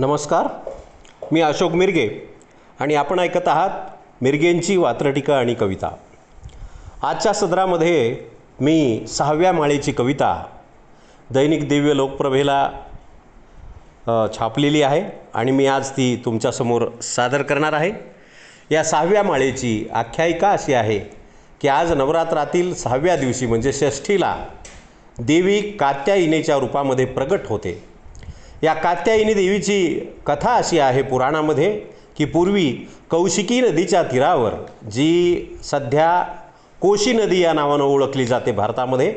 नमस्कार. मी अशोक मिरगे आणि आपण ऐकत आहात मिरगेंची वात्रटिका आणि कविता. आजच्या सदरामध्ये मी सहाव्या माळेची कविता दैनिक दिव्य लोकप्रभेला छापलेली आहे आणि मी आज ती तुमच्यासमोर सादर करणार आहे. या सहाव्या माळेची आख्यायिका अशी आहे की आज नवरात्रातील सहाव्या दिवशी म्हणजे षष्ठीला देवी कात्यायिनेच्या रूपामध्ये प्रगट होते. या कात्यायनी देवीची कथा अशी आहे पुराणामध्ये की पूर्वी कौशिकी नदीच्या तीरावर जी सध्या कोशी नदी या नावानं ओळखली जाते भारतामध्ये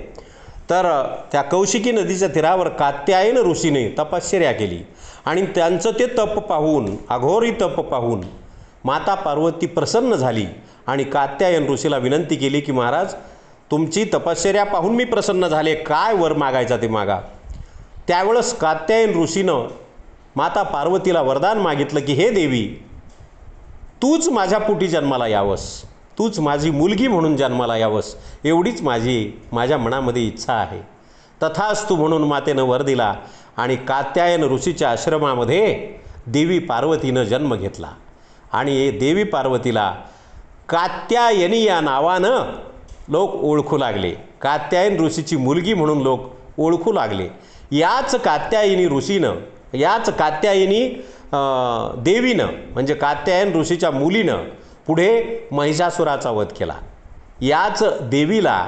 तर त्या कौशिकी नदीच्या तीरावर कात्यायन ऋषीने तपश्चर्या केली. आणि त्यांचं ते तप पाहून अघोरी तप पाहून माता पार्वती प्रसन्न झाली आणि कात्यायन ऋषीला विनंती केली की महाराज तुमची तपश्चर्या पाहून मी प्रसन्न झाले काय वर मागायचा ते मागा? त्यावेळेस कात्यायन ऋषीनं माता पार्वतीला वरदान मागितलं की हे देवी तूच माझ्या पोटी जन्माला यावंस. तूच माझी मुलगी म्हणून जन्माला यावंस. एवढीच माझी माझ्या मनामध्ये इच्छा आहे. तथास्तु म्हणून मातेनं वर दिला आणि कात्यायन ऋषीच्या आश्रमामध्ये देवी पार्वतीनं जन्म घेतला. आणि देवी पार्वतीला कात्यायनी या नावानं लोक ओळखू लागले. कात्यायन ऋषीची मुलगी म्हणून लोक ओळखू लागले. याच कात्यायनी ऋषीनं याच कात्यायनी देवीनं म्हणजे कात्यायन ऋषीच्या मुलीनं पुढे महिषासुराचा वध केला. याच देवीला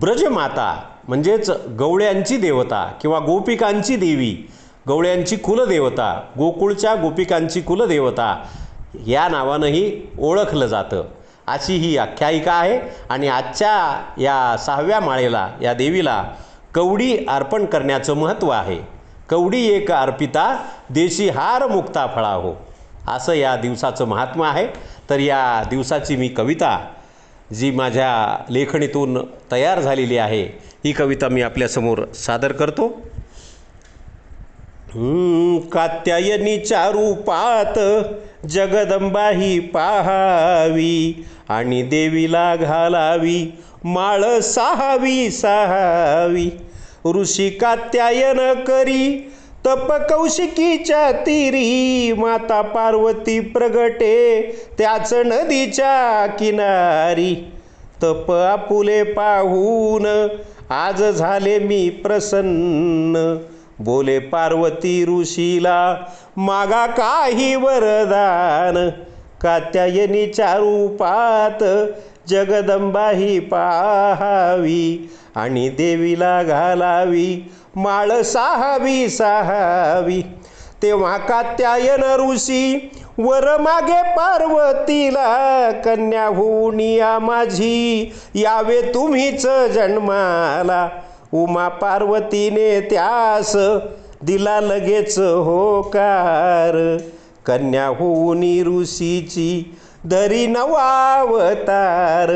ब्रजमाता म्हणजेच गवळ्यांची देवता किंवा गोपिकांची देवी गवळ्यांची कुलदेवता गोकुळच्या गोपिकांची कुलदेवता या नावानंही ओळखलं जातं. अशी ही आख्यायिका आहे आणि आजच्या या सहाव्या माळेला या देवीला कवडी अर्पण करण्याचं महत्त्व आहे. कवडी एक अर्पिता देशी हार मुक्ता फळा हो असं या दिवसाचं महात्मा आहे. तर या दिवसाची मी कविता जी माझ्या लेखणीतून तयार झालेली आहे ही कविता मी आपल्यासमोर सादर करतो. कात्यायनीच्या रूपात जगदंबा ही पाहावी आणि देवीला घालावी माळ सहावी सहावी. ऋषी कात्यायन करी. तप कौशिकीच्या तीरी माता पार्वती प्रगटे त्याच नदीच्या किनारी. तप आपुले पाहून आज झाले मी प्रसन्न. बोले पार्वती ऋषीला मागा काही वरदान. कात्यायनीच्या रूपात जगदंबा ही पाहावी आणि देवीला घालावी माळ सहावी साहावी. तेव्हा कात्यायन ऋषी वर मागे पार्वतीला कन्या होऊन या माझी यावे तुम्हीच जन्माला. उमा पार्वतीने त्यास दिला लगेच होकार. कन्या होऊन ऋषीची धरी नवावतार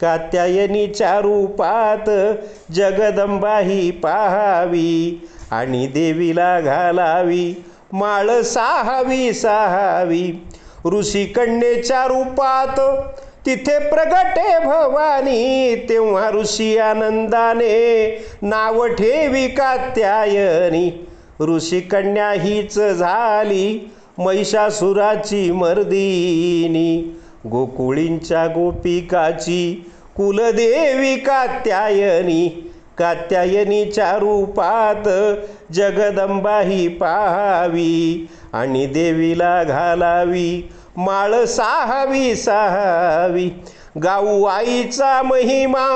कात्यायनीच्या रूपात जगदंबा ही पाहावी आणि देवीला घालावी माळ सहावी साहावी. ऋषी रूपात तिथे प्रगटे भवानी तेव्हा ऋषी आनंदाने नाव ठेवी कात्यायनी. ऋषी कन्या हीच झाली महिषासुराची मर्दिनी गोकुळींच्या गोपिकाची कुलदेवी कात्यायनी कात्यायनीच्या रूपात जगदंबा ही पाहावी आणि देवीला घालावी माळ सहावी सहावी. गाऊ आईचा महिमा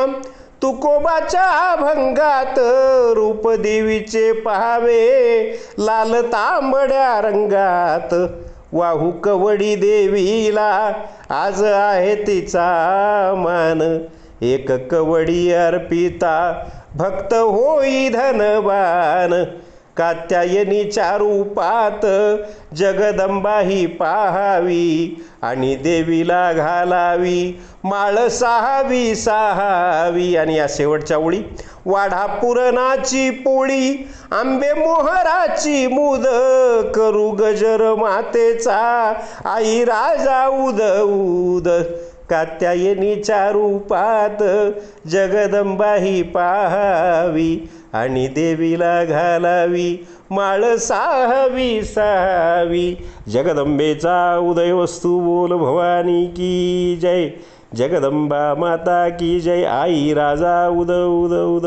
तुकोबाच्या भंगात रूप देवीचे पहावे लाल तांबड्या रंगात. वाहू कवडी देवीला आज आहे तिचा मान. एक कवडी अर्पिता भक्त होई धनवान. कात्यायनीच्या रूपात जगदंबा ही पाहावी आणि देवीला घालावी माळ सहावी सहावी आणि या शेवटच्या ओळी. वाढा पुरणाची पोळी आंबे मोहराची मुद करू गजर मातेचा आई राजा उद उद. कात्यायनीच्या रूपात जगदंबा ही पाहावी आणि देवीला घालावी माळ साहावी. साहावी जगदंबेचा उदय वस्तू बोल भवानी की जय. जगदंबा माता की जय. आई राजा उद उद उद.